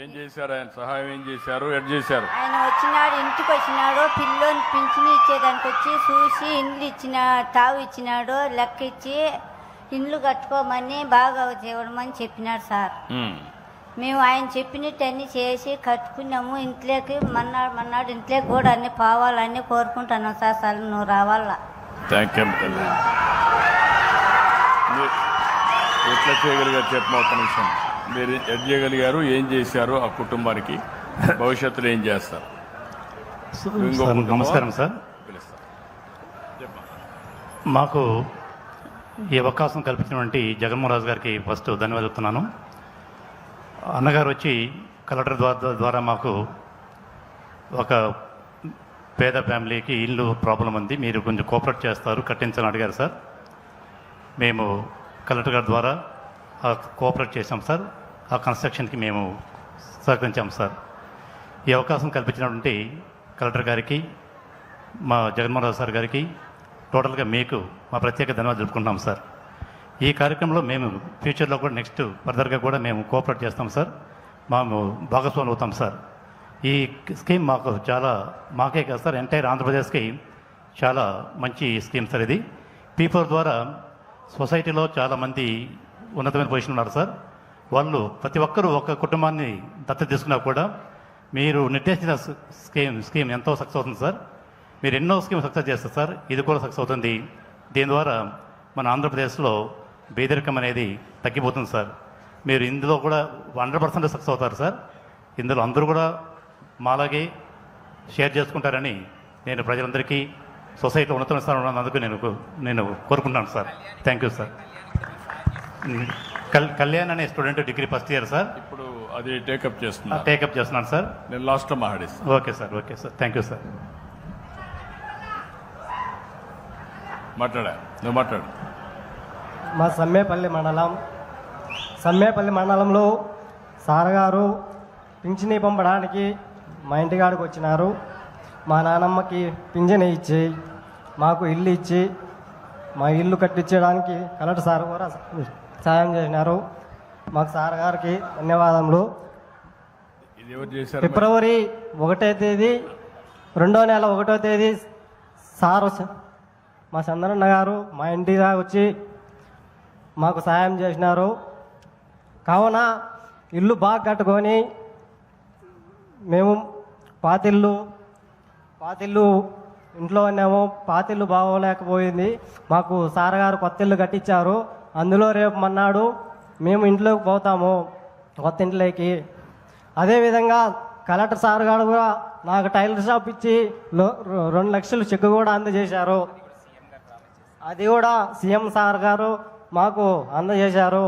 ఏం చేశారు? ఆయన సహాయం ఏం చేశారు? ఎడ్ చేశారు? ఆయన వచ్చినాడు ఇంటికి వచ్చినాడు పిల్లోని పింఛని ఇచ్చేదానికి వచ్చి చూసి ఇండ్లు ఇచ్చిన తావు ఇచ్చినాడు లెక్క ఇచ్చి ఇండ్లు కట్టుకోమని బాగా చేయమని చెప్పినాడు సార్. మేము ఆయన చెప్పినట్టు అన్ని చేసి కట్టుకున్నాము. ఇంట్లోకి మన్నాడు మన్నాడు ఇంట్లోకి కూడా అన్ని పోవాలని కోరుకుంటున్నాం సార్ సార్ నువ్వు రావాలా? థ్యాంక్ యూ ఎట్లా చేయగలిగారు? చెప్పమా ఒక్క నిమిషం. మీరు ఎడ్ చేయగలిగారు ఏం చేశారు ఆ కుటుంబానికి? భవిష్యత్తులో ఏం చేస్తారు? నమస్కారం సార్. మాకు ఈ అవకాశం కల్పించినటువంటి జగన్మోహన్ రాజు గారికి ఫస్ట్ ధన్యవాదాలు చెప్తున్నాను. అన్నగారు వచ్చి కలెక్టర్ ద్వారా ద్వారా మాకు ఒక పేద ఫ్యామిలీకి ఇల్లు ప్రాబ్లం ఉంది మీరు కొంచెం కోఆపరేట్ చేస్తారు కట్టించాలని అడిగారు సార్. మేము కలెక్టర్ గారి ద్వారా కోఆపరేట్ చేశాం సార్. ఆ కన్స్ట్రక్షన్కి మేము సహకరించాం సార్. ఈ అవకాశం కల్పించినటువంటి కలెక్టర్ గారికి మా జగన్మోహన్ రావు సార్ గారికి టోటల్గా మీకు మా ప్రత్యేక ధన్యవాదాలు జరుపుకుంటున్నాం సార్. ఈ కార్యక్రమంలో మేము ఫ్యూచర్లో కూడా నెక్స్ట్ ఫర్దర్గా కూడా మేము కోఆపరేట్ చేస్తాం సార్. మేము భాగస్వాములు అవుతాం సార్. ఈ స్కీమ్ మాకు చాలా మాకే కాదు సార్ ఎంటైర్ ఆంధ్రప్రదేశ్కి చాలా మంచి స్కీమ్ సార్ ఇది. పీఫోర్ ద్వారా సొసైటీలో చాలామంది ఉన్నతమైన పొజిషన్ ఉన్నారు సార్. వాళ్ళు ప్రతి ఒక్కరూ ఒక కుటుంబాన్ని దత్తత తీసుకున్నా కూడా మీరు నిర్దేశించిన స్కీమ్ స్కీమ్ ఎంతో సక్సెస్ అవుతుంది సార్. మీరు ఎన్నో స్కీమ్ సక్సెస్ చేస్తారు సార్ ఇది కూడా సక్సెస్ అవుతుంది. దీని ద్వారా మన ఆంధ్రప్రదేశ్లో పేదరికం అనేది తగ్గిపోతుంది సార్. మీరు ఇందులో కూడా హండ్రెడ్ పర్సెంట్ సక్సెస్ అవుతారు సార్. ఇందులో అందరూ కూడా మాలాగే షేర్ చేసుకుంటారని నేను ప్రజలందరికీ సొసైటీలో ఉన్నత స్థానంలో ఉన్నందుకు నేను నేను కోరుకుంటున్నాను సార్. Thank you sir. కల్ కళ్యాణ్ అనే student degree first year sir. ఇప్పుడు అది టేకప్ చేస్తున్నారు. టేకప్ చేస్తున్నాను సార్. నేను లాస్ట్లో మాట్లాడిస్తాను okay sir okay sir. Thank you sir. మాట్లాడా? నువ్వు మాట్లాడు. మా సమ్మేపల్లి మండలం సమ్మేపల్లి మండలంలో సారగారు పింఛని పంపడానికి మా ఇంటికాడికి వచ్చినారు. మా నానమ్మకి పింఛని ఇచ్చి మాకు ఇల్లు ఇచ్చి మా ఇల్లు కట్టించడానికి కలెక్టర్ సార్ కూడా సాయం చేసినారు. మాకు సార్ గారికి ధన్యవాదములు. ఫిబ్రవరి ఒకటో తేదీ రెండో నెల ఒకటో తేదీ సార్ మా చంద్రన్న గారు మా ఇంటి దాకా వచ్చి మాకు సాయం చేసినారు. కావున ఇల్లు బాగా కట్టుకొని మేము పాతిల్లు పాతిల్లు ఇంట్లో ఉన్నాము. పాతిల్లు బాగోలేకపోయింది. మాకు సార్ గారు కొత్త ఇల్లు కట్టించారు. అందులో రేపు మన్నాడు మేము ఇంట్లోకి పోతాము కొత్త ఇంట్లోకి. అదేవిధంగా కలెక్టర్ సార్ గారు కూడా నాకు టైలర్ షాప్ ఇచ్చి రెండు లక్షలు చెక్ కూడా అందజేశారు. అది కూడా సీఎం సార్ గారు మాకు అందజేశారు.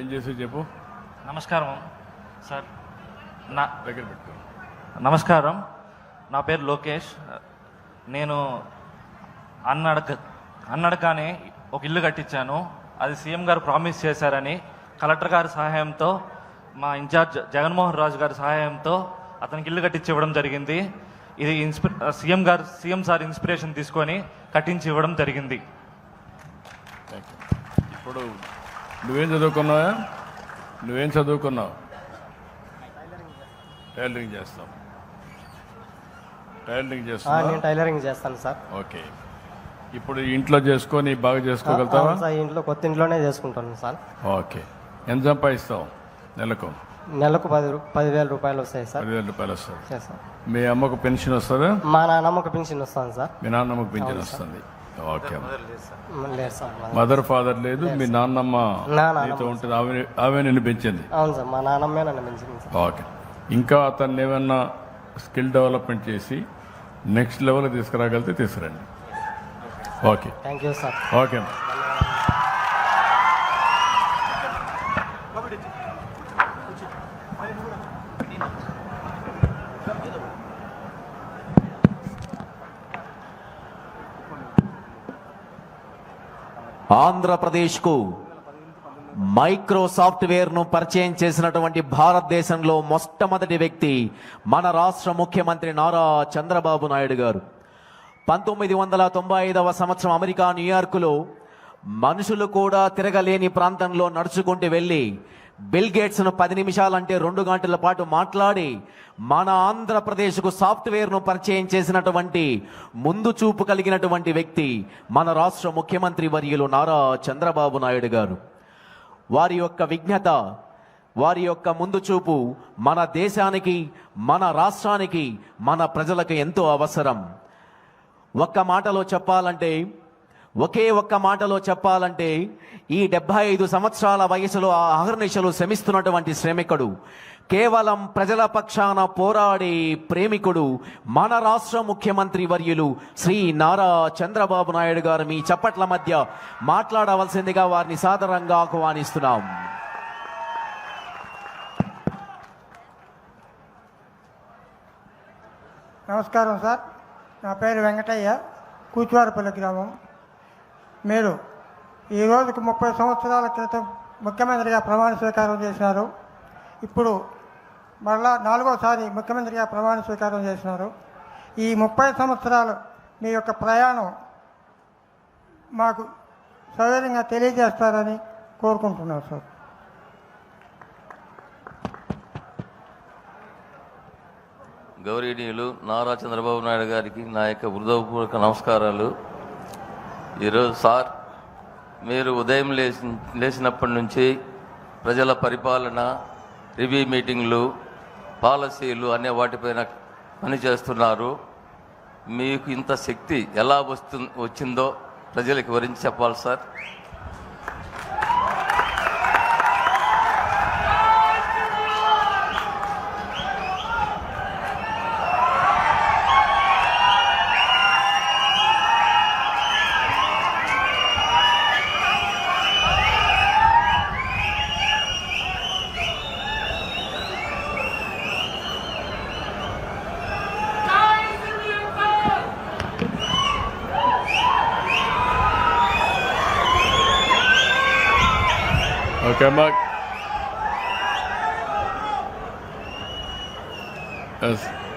ఏం చేసి చెప్పు. నమస్కారం. సార్ నా దగ్గర పెట్టు. నమస్కారం నా పేరు లోకేష్. నేను అన్నడక అన్నడకానే ఒక ఇల్లు కట్టించాను. అది సీఎం గారు ప్రామిస్ చేశారని కలెక్టర్ గారి సహాయంతో మా ఇన్ఛార్జ్ జగన్మోహన్ రాజు గారి సహాయంతో అతనికి ఇల్లు కట్టించి ఇవ్వడం జరిగింది. ఇది ఇన్స్పి సీఎం గారు సీఎం సార్ ఇన్స్పిరేషన్ తీసుకొని కట్టించి ఇవ్వడం జరిగింది. ఇప్పుడు నువ్వేం చదువుకున్నావా? నువ్వేం చదువుకున్నావు? టైలరింగ్ చేస్తావు టైలరింగ్ ఆ, చేస్తావు నేను టైలరింగ్ చేస్తాను సార్. ఓకే. ఇప్పుడు ఇంట్లో చేసుకొని బాగా చేసుకోగలుగుతావా? సార్ ఇంట్లో కొత్త ఇంట్లోనే చేసుకుంటాను సార్. ఓకే. ఎంత సంపాదిస్తావు నెలకు? నెలకు పది పదివేల రూపాయలు వస్తాయి సార్. పదివేల రూపాయలు వస్తుంది చేస్తాం మీ అమ్మకు పెన్షన్ వస్తుందా? మా నాన్నమ్మకు పింఛన్ వస్తాను సార్. మీ నాన్నమ్మకు పెన్షన్ వస్తుంది. ఓకే. సార్. మదర్ ఫాదర్ లేదు మీ నాన్నమ్మ నీతో ఉంటుంది ఆమె ఆమె నిన్ను పెంచింది. అవును సార్ మా నాన్నమ్మే నన్ను పెంచింది సార్. ఓకే. ఇంకా అతన్ని ఏమన్నా స్కిల్ డెవలప్మెంట్ చేసి నెక్స్ట్ లెవెల్ తీసుకురాగలిగితే తీసుకురండి. Okay. Thank you sir okay ఆంధ్రప్రదేశ్కు మైక్రో సాఫ్ట్వేర్ను పరిచయం చేసినటువంటి భారతదేశంలో మొట్టమొదటి వ్యక్తి మన రాష్ట్ర ముఖ్యమంత్రి నారా చంద్రబాబు నాయుడు గారు. పంతొమ్మిది వందల తొంభై ఐదవ సంవత్సరం అమెరికా న్యూయార్కులో మనుషులు కూడా తిరగలేని ప్రాంతంలో నడుచుకుంటూ వెళ్ళి బిల్ గేట్స్ను పది నిమిషాలంటే రెండు గంటల పాటు మాట్లాడి మన ఆంధ్రప్రదేశ్కు సాఫ్ట్వేర్ను పరిచయం చేసినటువంటి ముందు చూపు కలిగినటువంటి వ్యక్తి మన రాష్ట్ర ముఖ్యమంత్రి వర్యులు నారా చంద్రబాబు నాయుడు గారు. వారి యొక్క విజ్ఞత వారి యొక్క ముందు చూపు మన దేశానికి మన రాష్ట్రానికి మన ప్రజలకు ఎంతో అవసరం. ఒక్క మాటలో చెప్పాలంటే ఒకే ఒక్క మాటలో చెప్పాలంటే ఈ డెబ్బై ఐదు సంవత్సరాల వయసులో ఆ అహర్నిశలు శ్రమిస్తున్నటువంటి శ్రమికుడు కేవలం ప్రజల పక్షాన పోరాడే ప్రేమికుడు మన రాష్ట్ర ముఖ్యమంత్రి వర్యులు శ్రీ నారా చంద్రబాబు నాయుడు గారు మీ చప్పట్ల మధ్య మాట్లాడవలసిందిగా వారిని సాదరంగా ఆహ్వానిస్తున్నాం. నమస్కారం సార్. నా పేరు వెంకటయ్య కూచువారిపల్లి గ్రామం. మీరు ఈ రోజుకు ముప్పై సంవత్సరాల క్రితం ముఖ్యమంత్రిగా ప్రమాణ స్వీకారం చేశారు. ఇప్పుడు మరలా నాలుగోసారి ముఖ్యమంత్రిగా ప్రమాణ స్వీకారం చేసినారు. ఈ ముప్పై సంవత్సరాలు మీ యొక్క ప్రయాణం మాకు సౌకర్యంగా తెలియజేస్తారని కోరుకుంటున్నాను సార్. గౌరవనీయులు నారా చంద్రబాబు నాయుడు గారికి నా యొక్క హృదయపూర్వక నమస్కారాలు. ఈరోజు సార్ మీరు ఉదయం లేచి లేచినప్పటి నుంచి ప్రజల పరిపాలన రివ్యూ మీటింగ్లు పాలసీలు అనే వాటిపైన పనిచేస్తున్నారు. మీకు ఇంత శక్తి ఎలా వస్తు వచ్చిందో ప్రజలకు వివరించి చెప్పాలి సార్. Come back. That's